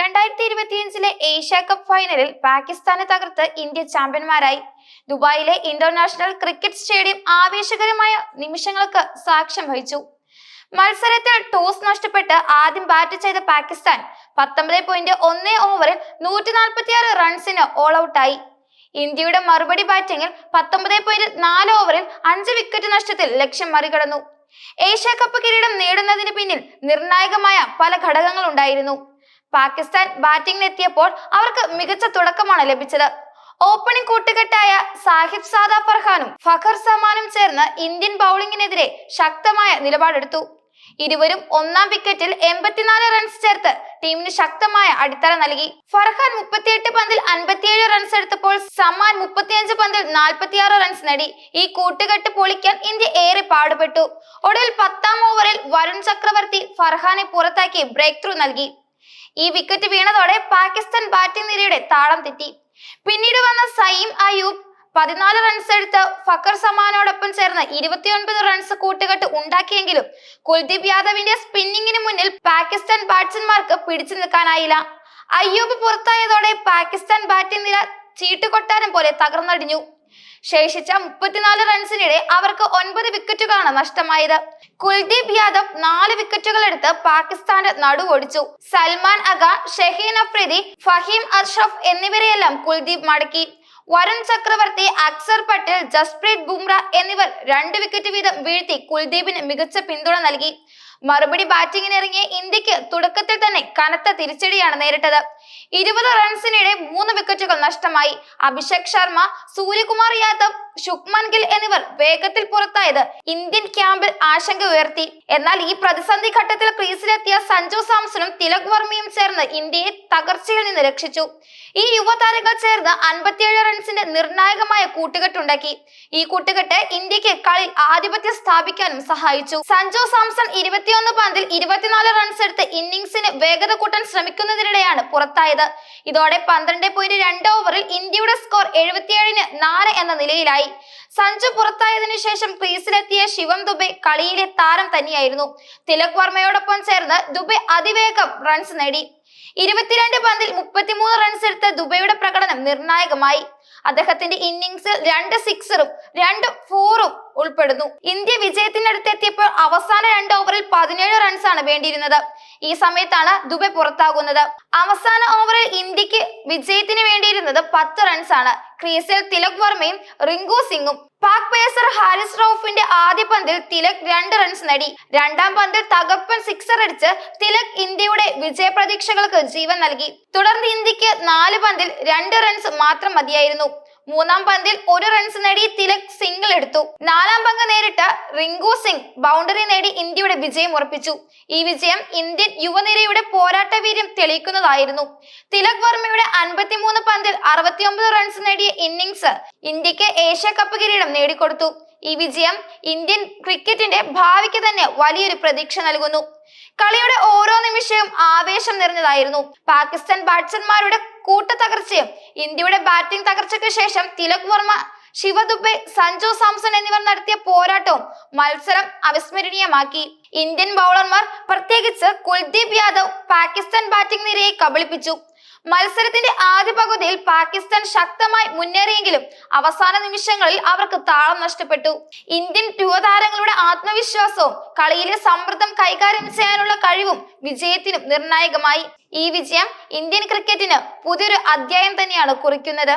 രണ്ടായിരത്തി ഇരുപത്തിയഞ്ചിലെ Asia cup ഫൈനലിൽ പാകിസ്ഥാനെ തകർത്ത് ഇന്ത്യ ചാമ്പ്യന്മാരായി. ദുബായിലെ ഇന്റർനാഷണൽ ക്രിക്കറ്റ് സ്റ്റേഡിയം ആവേശകരമായ നിമിഷങ്ങൾക്ക് സാക്ഷ്യം വഹിച്ചു. മത്സരത്തിൽ ടോസ് നഷ്ടപ്പെട്ട് ആദ്യം ബാറ്റ് ചെയ്ത പാകിസ്ഥാൻ പത്തൊമ്പത് പോയിന്റ് ഒന്ന് ഓവറിൽ നൂറ്റി നാൽപ്പത്തിയാറ് റൺസിന് ഓൾ ഔട്ടായി ഇന്ത്യയുടെ മറുപടി ബാറ്റിംഗിൽ പത്തൊമ്പത് പോയിന്റ് നാല് ഓവറിൽ അഞ്ച് വിക്കറ്റ് നഷ്ടത്തിൽ ലക്ഷ്യം മറികടന്നു. ഏഷ്യ കപ്പ് കിരീടം നേടുന്നതിന് പിന്നിൽ നിർണായകമായ പല ഘടകങ്ങൾ ഉണ്ടായിരുന്നു. പാകിസ്ഥാൻ ബാറ്റിംഗിനെത്തിയപ്പോൾ അവർക്ക് മികച്ച തുടക്കമാണ് ലഭിച്ചത്. ഓപ്പണിംഗ് കൂട്ടുകെട്ടായ സാഹിബ് സാദ ഫർഹാനും ഫഖർ സമാനും ചേർന്ന് ഇന്ത്യൻ ബൗളിംഗിനെതിരെ ശക്തമായ നിലപാടെടുത്തു. ഇരുവരും ഒന്നാം വിക്കറ്റിൽ എൺപത്തിനാല് റൺസ് ചേർത്ത് ടീമിന് ശക്തമായ അടിത്തറ നൽകി. ഫർഹാൻ മുപ്പത്തിയെട്ട് പന്തിൽ അൻപത്തിയേഴ് റൺസ് എടുത്തപ്പോൾ സമാൻ മുപ്പത്തിയഞ്ച് പന്തിൽ നാൽപ്പത്തിയാറ് റൺസ് നേടി. ഈ കൂട്ടുകെട്ട് പൊളിക്കാൻ ഇന്ത്യ ഏറെ പാടുപെട്ടു. ഒടുവിൽ പത്താം ഓവറിൽ വരുൺ ചക്രവർത്തി ഫർഹാനെ പുറത്താക്കി ബ്രേക്ക് ത്രൂ നൽകി. ഈ വിക്കറ്റ് വീണതോടെ പാകിസ്ഥാൻ ബാറ്റിംഗ് നിരയുടെ താളം തെറ്റി. പിന്നീട് വന്ന സയീം അയൂബ് പതിനാല് റൺസ് എടുത്ത് ഫക്കർ സമാനോടൊപ്പം ചേർന്ന് ഇരുപത്തിയൊൻപത് റൺസ് കൂട്ടുകെട്ട് ഉണ്ടാക്കിയെങ്കിലും കുൽദീപ് യാദവിന്റെ സ്പിന്നിങ്ങിന് മുന്നിൽ പാകിസ്ഥാൻ ബാറ്റ്സ്മാർക്ക് പിടിച്ചു നിൽക്കാനായില്ല. അയ്യൂബ് പുറത്തായതോടെ പാകിസ്ഥാൻ ബാറ്റിംഗ് നില ചീട്ടുകൊട്ടാരം പോലെ തകർന്നടിഞ്ഞു. ശേഷിച്ച മുപ്പത്തിനാല് റൺസിനിടെ അവർക്ക് ഒൻപത് വിക്കറ്റുകളാണ് നഷ്ടമായത്. കുൽദീപ് യാദവ് നാല് വിക്കറ്റുകൾ എടുത്ത് പാകിസ്ഥാന്റെ നടുവൊടിച്ചു സൽമാൻ അഗ ഷഹീൻ അഫ്രീദി ഫഹീം അർഷഫ് എന്നിവരെയെല്ലാം കുൽദീപ് മടക്കി. വരുൺ ചക്രവർത്തി അക്സർ പട്ടേൽ ജസ്പ്രീത് ബുംറ എന്നിവർ രണ്ട് വിക്കറ്റ് വീതം വീഴ്ത്തി കുൽദീപിന് മികച്ച പിന്തുണ നൽകി. മറുപടി ബാറ്റിംഗിന് ഇറങ്ങിയ ഇന്ത്യയ്ക്ക് തുടക്കത്തിൽ തന്നെ കനത്ത തിരിച്ചടിയാണ് നേരിട്ടത്. ഇരുപത് റൺസിനിടെ മൂന്ന് വിക്കറ്റുകൾ നഷ്ടമായി. അഭിഷേക് ശർമ്മ സൂര്യകുമാർ യാദവ് ശുക്മൻ ഗിൽ എന്നിവർ വേഗത്തിൽ പുറത്തായത് ഇന്ത്യൻ ക്യാമ്പിൽ ആശങ്ക ഉയർത്തി. എന്നാൽ ഈ പ്രതിസന്ധി ഘട്ടത്തിൽ ക്രീസിലെത്തിയ സഞ്ജു സാംസണും തിലക് വർമ്മയും ചേർന്ന് ഇന്ത്യയെ തകർച്ചയിൽ നിന്ന് രക്ഷിച്ചു. ഈ യുവതാരങ്ങൾ ചേർന്ന് അൻപത്തിയേഴ് റൺസിന്റെ നിർണായകമായ കൂട്ടുകെട്ടുണ്ടാക്കി. ഈ കൂട്ടുകെട്ട് ഇന്ത്യയ്ക്ക് കളിയിൽ ആധിപത്യം സ്ഥാപിക്കാനും സഹായിച്ചു. സഞ്ജു സാംസൺ ഇരുപത്തിയൊന്ന് പന്തിൽ ഇരുപത്തിനാല് റൺസ് എടുത്ത് ഇന്നിംഗ്സിന് വേഗത കൂട്ടാൻ ശ്രമിക്കുന്നതിനിടെയാണ് പുറത്തായത്. ഇതോടെ പന്ത്രണ്ട് പോയിന്റ് രണ്ട് ഓവറിൽ ഇന്ത്യയുടെ സ്കോർ എഴുപത്തിയേഴിന് നാല് എന്ന നിലയിലായി. സഞ്ജു പുറത്തായതിനു ശേഷം ക്രീസിലെത്തിയ ശിവം ദുബെ കളിയിലെ താരം തന്നെയായിരുന്നു. തിലക് വർമ്മയോടൊപ്പം ചേർന്ന് ദുബെ അതിവേഗം റൺസ് നേടി. ഇരുപത്തിരണ്ട് പന്തിൽ മുപ്പത്തിമൂന്ന് റൺസ് എടുത്ത ദുബൈയുടെ പ്രകടനം നിർണായകമായി. അദ്ദേഹത്തിന്റെ ഇന്നിംഗ്സിൽ രണ്ട് സിക്സറും രണ്ട് ഫോറും ഉൾപ്പെടുന്നു. ഇന്ത്യ വിജയത്തിനടുത്തെത്തിയപ്പോൾ അവസാന രണ്ട് ഓവറിൽ പതിനേഴ് റൺസ് ആണ് വേണ്ടിയിരുന്നത്. ഈ സമയത്താണ് ദുബൈ പുറത്താകുന്നത്. അവസാന ഓവറിൽ ഇന്ത്യയ്ക്ക് വിജയത്തിന് വേണ്ടിയിരുന്നത് പത്ത് റൺസ് ആണ്. ക്രീസിൽ തിലക് വർമ്മയും റിങ്കു സിംഗും പാക് പേസർ ഹാരിസ് റൌഫിന്റെ ആദ്യ പന്തിൽ തിലക് രണ്ട് റൺസ് നേടി. രണ്ടാം പന്തിൽ തകപ്പൻ സിക്സർ അടിച്ച് തിലക് ഇന്ത്യയുടെ വിജയപ്രതീക്ഷകൾക്ക് ജീവൻ നൽകി. തുടർന്ന് ഇന്ത്യയ്ക്ക് നാല് പന്തിൽ രണ്ട് റൺസ് മാത്രം മതിയായിരുന്നു. മൂന്നാം പന്തിൽ ഒരു റൺസ് നേടി തിലക് സിംഗിൾ എടുത്തു. നാലാം പങ്ക് നേരിട്ട റിങ്കു സിംഗ് ബൗണ്ടറി നേടി ഇന്ത്യയുടെ വിജയം ഉറപ്പിച്ചു. ഈ വിജയം ഇന്ത്യൻ യുവനിരയുടെ പോരാട്ട വീര്യം തെളിയിക്കുന്നതായിരുന്നു. തിലക് വർമ്മയുടെ അൻപത്തിമൂന്ന് പന്തിൽ അറുപത്തിയൊമ്പത് റൺസ് നേടിയ ഇന്നിംഗ്സ് ഇന്ത്യയ്ക്ക് ഏഷ്യ കപ്പ് കിരീടം നേടിക്കൊടുത്തു. ഈ വിജയം ഇന്ത്യൻ ക്രിക്കറ്റിന്റെ ഭാവിക്ക് തന്നെ വലിയൊരു പ്രതീക്ഷ നൽകുന്നു. കളിയുടെ ഓരോ നിമിഷവും ആവേശം നിറഞ്ഞതായിരുന്നു. പാകിസ്ഥാൻ ബാറ്റ്സ്മാൻമാരുടെ കൂട്ടത്തകർച്ചയും ഇന്ത്യയുടെ ബാറ്റിംഗ് തകർച്ചയ്ക്ക് ശേഷം തിലക് വർമ്മ ശിവദുബെ സഞ്ജു സാംസൺ എന്നിവർ നടത്തിയ പോരാട്ടവും മത്സരം അവിസ്മരണീയമാക്കി. ഇന്ത്യൻ ബൗളർമാർ പ്രത്യേകിച്ച് കുൽദീപ് യാദവ് പാകിസ്ഥാൻ ബാറ്റിംഗ് നിരയെ കബളിപ്പിച്ചു. മത്സരത്തിന്റെ ആദ്യ പകുതിയിൽ പാകിസ്ഥാൻ ശക്തമായി മുന്നേറിയെങ്കിലും അവസാന നിമിഷങ്ങളിൽ അവർക്ക് താളം നഷ്ടപ്പെട്ടു. ഇന്ത്യൻ യുവതാരങ്ങളുടെ ആത്മവിശ്വാസവും കളിയിലെ സമ്മർദ്ദം കൈകാര്യം ചെയ്യാനുള്ള കഴിവും വിജയത്തിനും നിർണായകമായി. ഈ വിജയം ഇന്ത്യൻ ക്രിക്കറ്റിന് പുതിയൊരു അധ്യായം തന്നെയാണ് കുറിക്കുന്നത്.